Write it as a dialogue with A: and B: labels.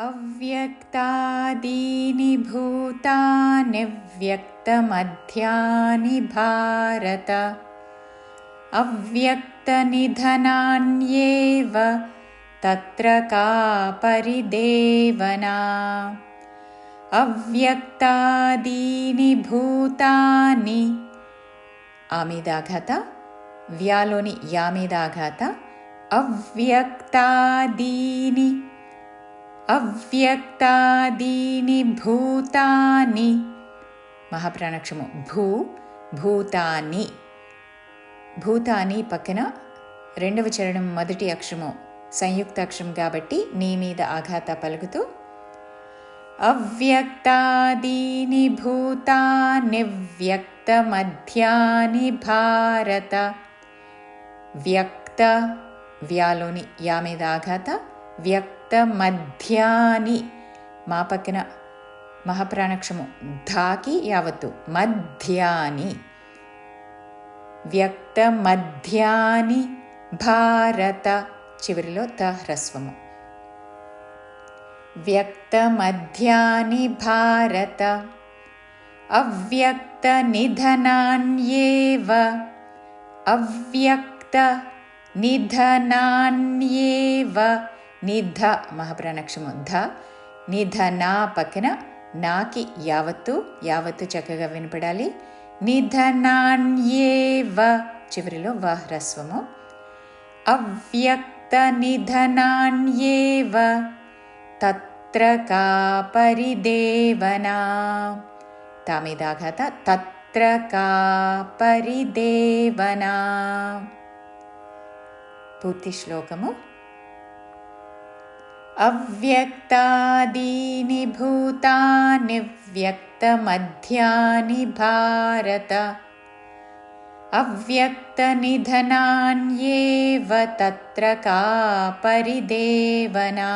A: अव्यक्तादीनि भूतानि व्यक्तमध्यानि भारत अव्यक्तनिधनान्येव तत्र कापरिदेवना अव्यक्तादीनि भूतानि व्यालोनि यामिदाघात अव्यक्तादीनि అవ్యక్తాదీని భూతాని మహాప్రాణక్షము భూ భూతాని భూతాని పక్కన రెండవ చరణం మొదటి అక్షము సంయుక్త అక్షం కాబట్టి నీ మీద ఆఘాత పలుకుతూ అవ్యక్తాదీని మధ్యాని భారత వ్యక్త వ్యాలోని యా మీద ఆఘాత వ్యక్త सप्तमध्यानि मापकिन महाप्राणक्षमो धाकि यावत् मध्यानि व्यक्तमध्यानि भारत चिवरिलो त ह्रस्वमु व्यक्तमध्यानि भारत अव्यक्तनिधनान्येव अव्यक्तनिधनान्येव निधनान्येव నిధ మహాప్రాణక్షము ధ నిధ నా పక్కన నాకి యావత్తు యావత్తు చక్కగా వినపడాలి నిధనాణ్యేవ చివరిలో వ హ్రస్వము అవ్యక్త నిధనాణ్యేవ తత్ర కా పరిదేవనా తామిదాఘాత తత్ర కా పరిదేవనా పూర్తి శ్లోకము अव्यक्तादीनि भूतानि व्यक्तमध्यानि भारत अव्यक्तनिधनान्येव तत्र का परिदेवना